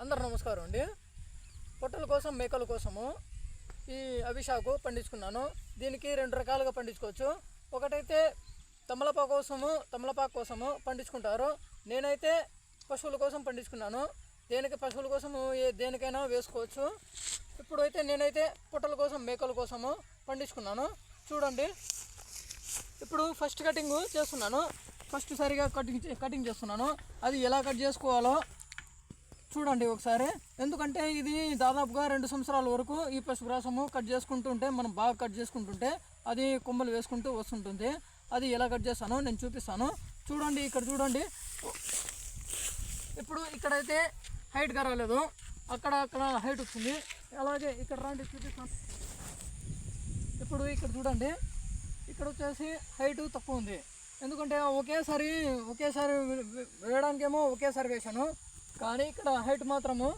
అందరు నమస్కారం అండి. పొట్టల కోసం మేకల కోసము ఈ అభిషాకు పండించుకున్నాను. దీనికి రెండు రకాలుగా పండించుకోవచ్చు. ఒకటైతే తమలపాకు కోసము తమలపాకు కోసము పండించుకుంటారు. నేనైతే పశువుల కోసం పండించుకున్నాను. దేనికి పశువుల కోసము ఏ దేనికైనా వేసుకోవచ్చు. ఇప్పుడైతే నేనైతే పొట్టల కోసం మేకల కోసము పండించుకున్నాను. చూడండి. ఇప్పుడు ఫస్ట్ కటింగ్ చేస్తున్నాను. ఫస్ట్ సరిగా కటింగ్ చే- కటింగ్ చేస్తున్నాను. అది ఎలా కట్ చేసుకోవాలో చూడండి ఒకసారి. ఎందుకంటే ఇది దాదాపుగా రెండు సంవత్సరాల వరకు ఈ పశుగ్రాసము కట్ చేసుకుంటుంటే మనం బాగా కట్ చేసుకుంటుంటే అది కొమ్మలు వేసుకుంటూ వస్తుంటుంది. అది ఎలా కట్ చేస్తానో నేను చూపిస్తాను. చూడండి ఇక్కడ చూడండి. ఇప్పుడు ఇక్కడైతే హైట్గా రాలేదు. అక్కడ అక్కడ హైట్ వచ్చింది అలాగే ఇక్కడ రాండి చూపిస్తాను. ఇప్పుడు ఇక్కడ చూడండి. ఇక్కడ వచ్చేసి హైట్ తక్కువ ఉంది. ఎందుకంటే ఒకేసారి ఒకేసారి వేయడానికేమో ఒకేసారి వేశాను. కానీ ఇక్కడ హైట్ మాత్రము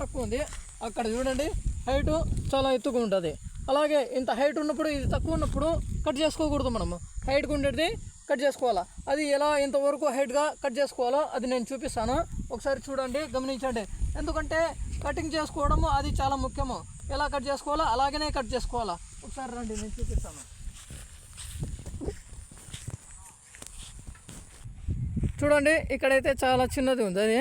తక్కువ ఉంది. అక్కడ చూడండి హైట్ చాలా ఎత్తుగా ఉంటుంది. అలాగే ఇంత హైట్ ఉన్నప్పుడు ఇది తక్కువ ఉన్నప్పుడు కట్ చేసుకోకూడదు మనము. హైట్గా ఉండేది కట్ చేసుకోవాలా. అది ఎలా ఇంతవరకు హైట్గా కట్ చేసుకోవాలో అది నేను చూపిస్తాను. ఒకసారి చూడండి గమనించండి. ఎందుకంటే కటింగ్ చేసుకోవడము అది చాలా ముఖ్యము. ఎలా కట్ చేసుకోవాలో అలాగనే కట్ చేసుకోవాలా. ఒకసారి రండి నేను చూపిస్తాను. చూడండి ఇక్కడైతే చాలా చిన్నది ఉంది అది.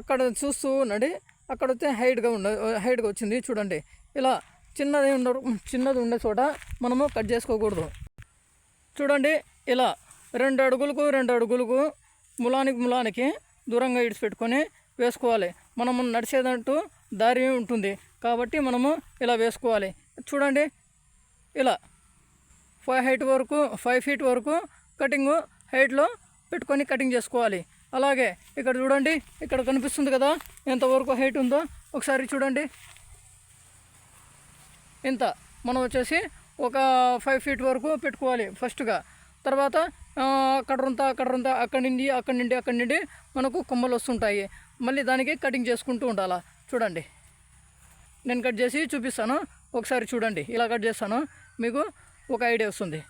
అక్కడ చూస్తూ ఉండండి. అక్కడ వస్తే హైట్గా ఉండ హైట్గా వచ్చింది చూడండి. ఇలా చిన్నది ఉండ చిన్నది ఉండే చోట మనము కట్ చేసుకోకూడదు. చూడండి ఇలా రెండు అడుగులకు రెండు అడుగులకు ములానికి ములానికి దూరంగా ఇడిచిపెట్టుకొని వేసుకోవాలి. మనము నడిచేదంటూ దారి ఉంటుంది కాబట్టి మనము ఇలా వేసుకోవాలి. చూడండి ఇలా ఫైవ్ హైట్ వరకు ఫైవ్ ఫీట్ వరకు కటింగ్ హైట్లో పెట్టుకొని కటింగ్ చేసుకోవాలి. అలాగే ఇక్కడ చూడండి ఇక్కడ కనిపిస్తుంది కదా ఎంతవరకు హైట్ ఉందో. ఒకసారి చూడండి. ఇంత మనం వచ్చేసి ఒక ఫైవ్ ఫీట్ వరకు పెట్టుకోవాలి ఫస్ట్గా తర్వాత అక్కడ రొంత అక్కడ రొంత అక్కడి నుండి అక్కడి నుండి అక్కడి నుండి మనకు కొమ్మలు వస్తుంటాయి. మళ్ళీ దానికి కటింగ్ చేసుకుంటూ ఉండాలా? చూడండి. నేను కట్ చేసి చూపిస్తాను. ఒకసారి చూడండి. ఇలా కట్ చేస్తాను. మీకు ఒక ఐడియా వస్తుంది.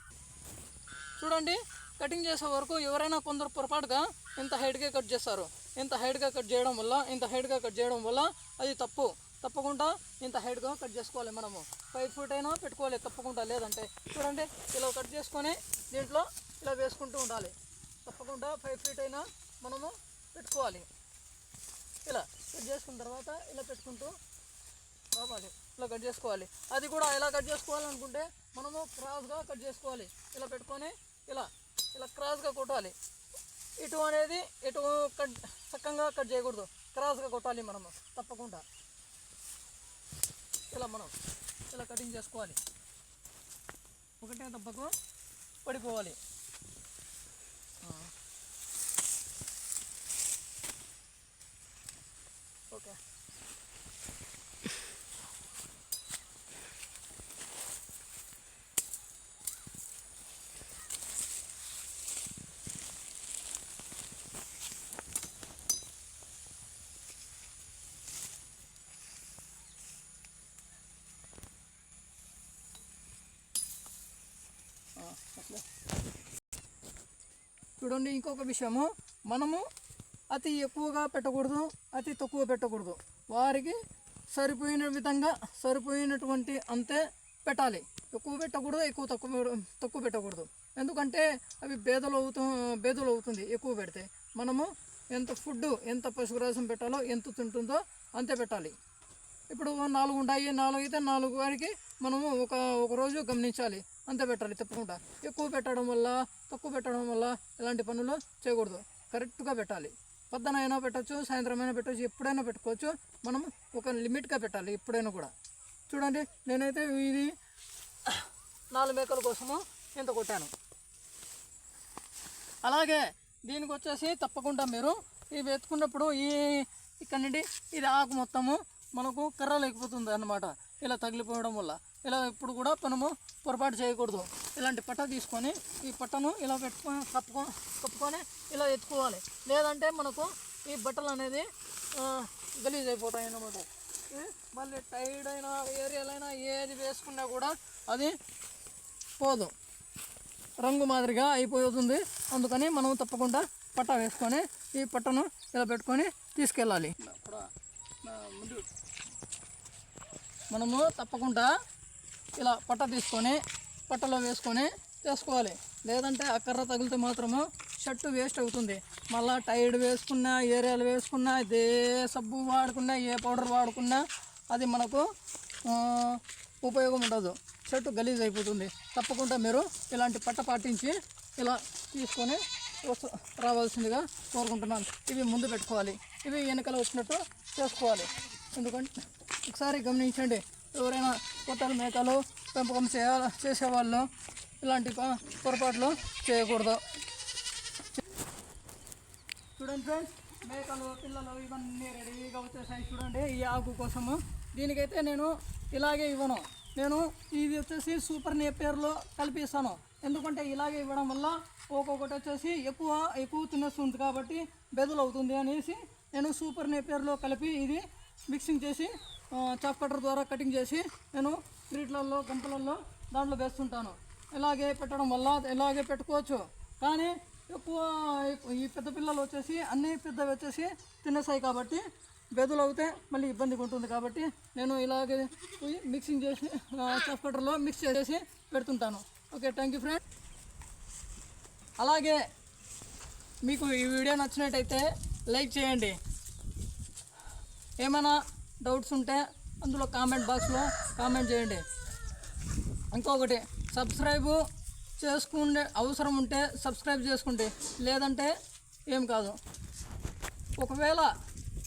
చూడండి కటింగ్ చేసే వరకు ఎవరైనా కొందరు పొరపాటుగా ఇంత హైట్గా కట్ చేస్తారు. ఇంత హైట్గా కట్ చేయడం వల్ల ఇంత హైట్గా కట్ చేయడం వల్ల అది తప్పు. తప్పకుండా ఇంత హైట్గా కట్ చేసుకోవాలి మనము. ఫైవ్ ఫీట్ అయినా పెట్టుకోవాలి తప్పకుండా లేదంటే. చూడండి ఇలా కట్ చేసుకొని దీంట్లో ఇలా వేసుకుంటూ ఉండాలి. తప్పకుండా ఫైవ్ ఫీట్ అయినా మనము పెట్టుకోవాలి. ఇలా కట్ చేసుకున్న తర్వాత ఇలా పెట్టుకుంటూ రావాలి. ఇలా కట్ చేసుకోవాలి. అది కూడా ఎలా కట్ చేసుకోవాలనుకుంటే మనము క్రాస్గా కట్ చేసుకోవాలి. ఇలా పెట్టుకొని ఇలా ఇలా క్రాస్గా కొట్టాలి. ఇటు అనేది ఇటు కట్ చక్కగా కట్ చేయకూడదు. క్రాస్గా కొట్టాలి మనము తప్పకుండా. ఇలా మనం ఇలా కటింగ్ చేసుకోవాలి. ఒకటే తప్పకు పడిపోవాలి. ఓకే. చూడండి ఇంకొక విషయము. మనము అతి ఎక్కువగా పెట్టకూడదు అతి తక్కువ పెట్టకూడదు. వారికి సరిపోయిన విధంగా సరిపోయినటువంటి అంతే పెట్టాలి. ఎక్కువ పెట్టకూడదు ఎక్కువ తక్కువ తక్కువ పెట్టకూడదు. ఎందుకంటే అవి బేదలు అవుతూ బేదలు అవుతుంది ఎక్కువ పెడితే. మనము ఎంత ఫుడ్ ఎంత పశుగ్రాసం పెట్టాలో ఎంత తింటుందో అంతే పెట్టాలి. ఇప్పుడు నాలుగు ఉంటాయి నాలుగు అయితే నాలుగు వారికి మనము ఒక ఒక రోజు గమనించాలి. అంత పెట్టాలి తప్పకుండా. ఎక్కువ పెట్టడం వల్ల తక్కువ పెట్టడం వల్ల ఇలాంటి పనులు చేయకూడదు. కరెక్ట్గా పెట్టాలి. పొద్దున అయినా పెట్టచ్చు సాయంత్రం అయినా పెట్టచ్చు ఎప్పుడైనా పెట్టుకోవచ్చు. మనం ఒక లిమిట్గా పెట్టాలి ఎప్పుడైనా కూడా. చూడండి నేనైతే ఇది నాలుగు మేకల కోసము ఇంత కొట్టాను. అలాగే దీనికి వచ్చేసి తప్పకుండా మీరు ఇవి ఎత్తుకున్నప్పుడు ఈ ఇక్కడ నుండి ఇది ఆకు మొత్తము మనకు కర్ర లేకపోతుంది అన్నమాట. ఇలా తగిలిపోవడం వల్ల. ఇలా ఇప్పుడు కూడా మనము పొరపాటు చేయకూడదు. ఇలాంటి పట్ట తీసుకొని ఈ పట్టను ఇలా పెట్టుకొని కప్పుకో కప్పుకొని ఇలా ఎత్తుకోవాలి. లేదంటే మనకు ఈ బట్టలు అనేది గలీజ్ అయిపోతాయి అన్నమాట. మళ్ళీ టైడ్ అయినా ఏరియాలైనా ఏది వేసుకున్నా కూడా అది పోదు. రంగు మాదిరిగా అయిపోతుంది. అందుకని మనం తప్పకుండా పట్టా వేసుకొని ఈ పట్టను ఇలా పెట్టుకొని తీసుకెళ్ళాలి. ఇప్పుడు మనము తప్పకుండా ఇలా పట్ట తీసుకొని పట్టలో వేసుకొని చేసుకోవాలి. లేదంటే ఆ కర్ర తగిలితే మాత్రము షర్టు వేస్ట్ అవుతుంది. మళ్ళీ టైడ్ వేసుకున్నా ఏరియాలు వేసుకున్నా ఏ సబ్బు వాడుకున్నా ఏ పౌడర్ వాడుకున్నా అది మనకు ఉపయోగం ఉండదు. షర్టు గలీజ్ అయిపోతుంది. తప్పకుండా మీరు ఇలాంటి పట్ట పాటించి ఇలా తీసుకొని రావాల్సిందిగా కోరుకుంటున్నాను. ఇవి ముందు పెట్టుకోవాలి. ఇవి వెనకాల వచ్చినట్టు చేసుకోవాలి. ఎందుకంటే ఒకసారి గమనించండి ఎవరైనా పొట్టలు మేకలు పెంపకం చేయ చేసేవాళ్ళు ఇలాంటి ప- పొరపాట్లు చేయకూడదు. చూడండి ఫ్రెండ్స్ మేకలు పిల్లలు ఇవన్నీ రెడీగా వచ్చేసాయి. చూడండి ఈ ఆకు కోసము. దీనికైతే నేను ఇలాగే ఇవ్వను. నేను ఇది వచ్చేసి సూపర్ నేపియర్లో కలిపిస్తాను ఎందుకంటే ఇలాగే ఇవ్వడం వల్ల ఒక్కొక్కటి వచ్చేసి ఎక్కువ ఎక్కువ తినేస్తుంది కాబట్టి బెదలు అవుతుంది అనేసి నేను సూపర్ నేపియర్లో కలిపి ఇది మిక్సింగ్ చేసి చాప్ కటర్ ద్వారా కటింగ్ చేసి నేను క్రీట్లలో గంపలల్లో దాంట్లో వేస్తుంటాను. ఇలాగే పెట్టడం వల్ల ఇలాగే పెట్టుకోవచ్చు. కానీ ఎక్కువ ఈ పెద్ద పిల్లలు వచ్చేసి అన్ని పెద్దవి వచ్చేసి తినేసాయి కాబట్టి బెదులు అవుతే మళ్ళీ ఇబ్బందిగా ఉంటుంది కాబట్టి నేను ఇలాగే పోయి మిక్సింగ్ చేసి చాప్ కట్టర్లో మిక్స్ చేసి పెడుతుంటాను. ఓకే థ్యాంక్ యూ ఫ్రెండ్ అలాగే మీకు ఈ వీడియో నచ్చినట్టయితే లైక్ చేయండి. ఏమైనా డౌట్స్ ఉంటే అందులో కామెంట్ బాక్స్లో కామెంట్ చేయండి. ఇంకొకటి సబ్స్క్రైబ్ చేసుకునే అవసరం ఉంటే సబ్స్క్రైబ్ చేసుకోండి లేదంటే ఏం కాదు. ఒకవేళ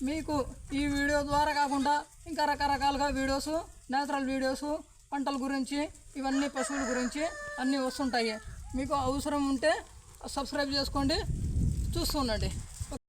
మీకు ఈ వీడియో ద్వారా కాకుండా ఇంకా రకరకాలుగా వీడియోస్ నేచురల్ వీడియోస్ పంటల గురించి ఇవన్నీ పశువుల గురించి అన్నీ వస్తుంటాయి. మీకు అవసరం ఉంటే సబ్స్క్రైబ్ చేసుకోండి. చూస్తుండండి